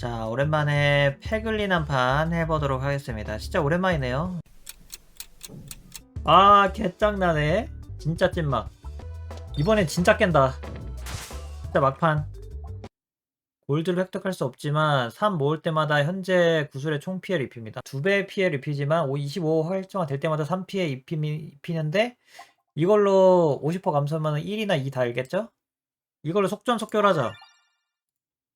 자, 오랜만에 패글린 한 판 해보도록 하겠습니다. 진짜 오랜만이네요. 아, 개짱나네. 진짜 찐막. 이번엔 진짜 깬다. 진짜 막판. 골드를 획득할 수 없지만 3 모을 때마다 현재 구슬의 총 피해를 입힙니다. 2배의 피해를 입히지만 25 활성화 될 때마다 3피해 입히는데 이걸로 50% 감소하면 1이나 2 달겠죠? 이걸로 속전속결하자.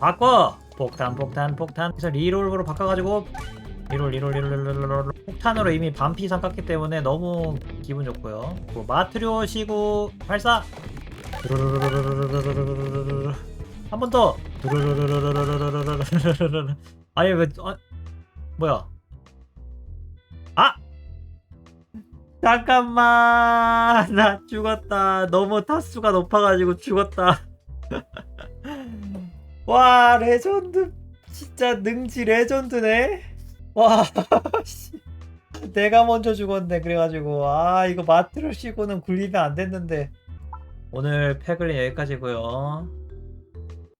바꿔 폭탄 폭탄 폭탄 그래서 리롤으로 바꿔가지고 리롤 리롤 리롤 리롤 폭탄으로 이미 반피 이상 깠기 때문에 너무 기분 좋고요 뭐 마트리오 시구 발사 한 번 더. 아니 왜 어, 뭐야? 아! 잠깐만 나 죽었다. 너무 타수가 높아가지고 죽었다. 와 레전드. 진짜 능지 레전드네. 와 씨. 내가 먼저 죽었네. 그래가지고. 아 이거 마트를 씌고는 굴리면 안 됐는데. 오늘 패글린 여기까지고요